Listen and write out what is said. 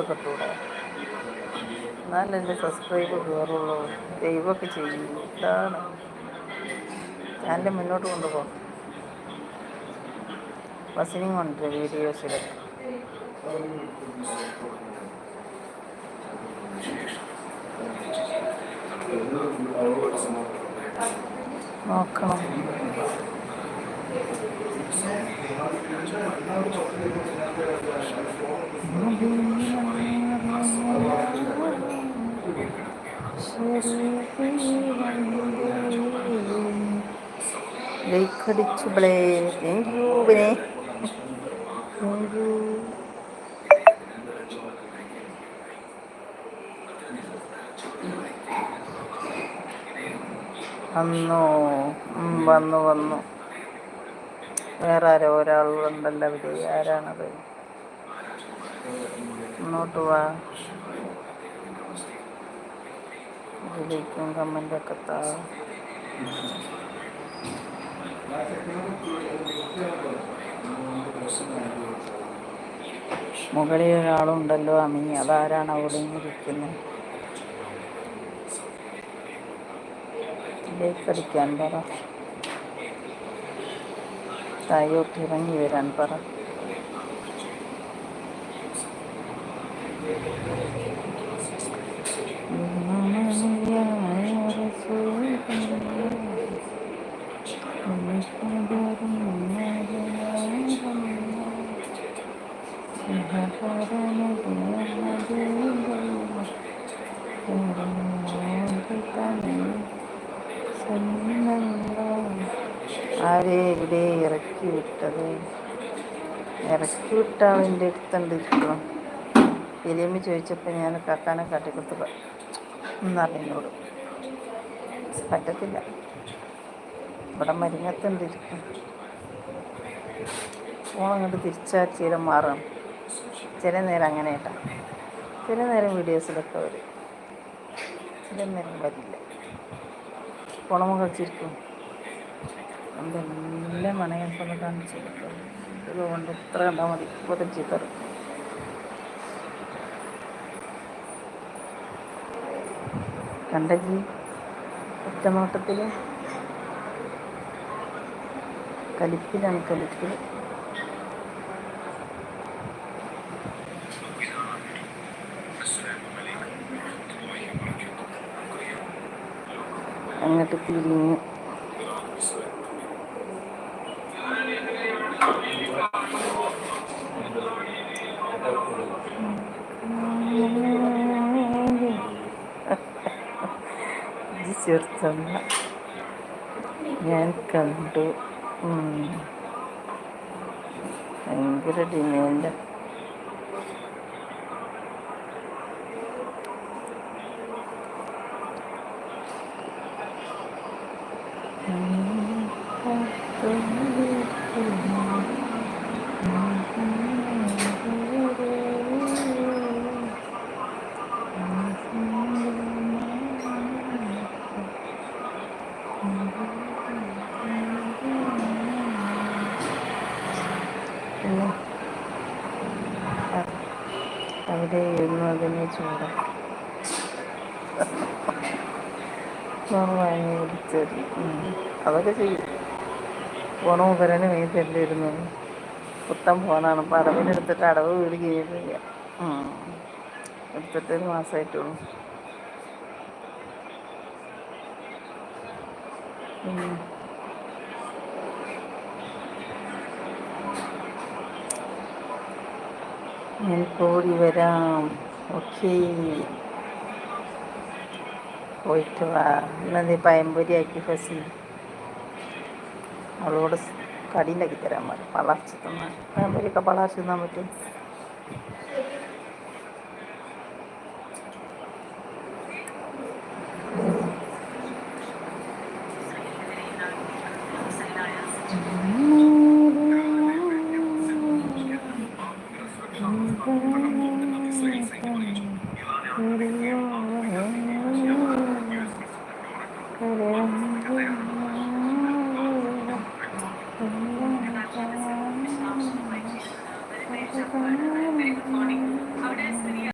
ഒക്കെ ഇട്ടൂടെ എന്നാലല്ലേ സബ്സ്ക്രൈബ് കയറുള്ളൂ ദൈവമൊക്കെ ചെയ്യും. ഇതാണ്. ചാനൽ മുന്നോട്ട് കൊണ്ടുപോകും. ബസ്സിനും കൊണ്ട് വീഡിയോസിൽ നോക്കണം. ലൈക്കടിച്ചു ബ്ലേ താങ്ക് യു ബിനെ താങ്ക് യു വന്നു വന്നു. വന്നു വേറെ ആരോ ഒരാളുണ്ടല്ലോ അവർ ആരാണത്? മുന്നോട്ട് വാ. ഇതിലേക്കും കമന്റൊക്കെ താ. മുകളിൽ ഒരാളുണ്ടല്ലോ അമി. അതാരാണ് അവിടെ ഇരിക്കുന്നത്? പറ. തായോട്ട് ഇറങ്ങി വരാൻ പറ. ആരെ ഇവിടെ ഇറക്കി വിട്ടത്? ഇറക്കി വിട്ട അവന്റെ അടുത്തുണ്ട് ഇപ്പം ഫിലിമി ചോദിച്ചപ്പോൾ ഞാൻ കക്കാനെ കാട്ടിക്കൊടുത്ത് എന്നറിഞ്ഞോട് പറ്റത്തില്ല. ഇവിടെ മരിങ്ങത്തുണ്ട് ഇരിക്കും ഫോൺ അങ്ങോട്ട് തിരിച്ചാൽ ചില മാറണം ചില നേരം അങ്ങനെ കേട്ടാ. ചില നേരം വീഡിയോസിലൊക്കെ വരും. ചില നേരം വരില്ല. ഫോണമ്മ കളിച്ചിരിക്കും എന്റെ എല്ലാ മണയപ്പൊന്ന് കാണിച്ചു ഇതുകൊണ്ട് ഇത്ര കണ്ടാൽ മതി. ഇപ്പോൾ ചീത്തറും കണ്ടജി ഒറ്റനോട്ടത്തിൽ കലിപ്പിലാണ് കലിപ്പിൽ അങ്ങോട്ട് തിരിഞ്ഞു ചെറുത്തമ്മ ഞാൻ കണ്ടു. ഭയങ്കര ഡിമാൻഡ് പിന്നെ ഇരുന്നു അതിനെ ചൂട്. ഫോൺ വാങ്ങി കുടിച്ചത് അതൊക്കെ ചെയ്യും. ഫോൺ മുഖരന് മേത്തല്ലേ തരണ്ടിരുന്നു പുത്തൻ ഫോണാണ്. അപ്പോൾ അടവിനെടുത്തിട്ട് അടവ് വീട് ചെയ്യുന്നില്ല എടുത്തിട്ട് ഒരു മാസമായിട്ടുള്ളൂ ഞാൻ കൂടി വരാം. ഓക്കേ. പോയിട്ട് വാ. ഇന്നത് പയമ്പൊരി ആക്കി ഫസി. അവളോട് കടീന്റെ ആക്കി തരാൻ പറ പളർച്ചത്തന്നാൽ പയമ്പൊരിയൊക്കെ പളർച്ച് തിന്നാൻ പറ്റും Thank you.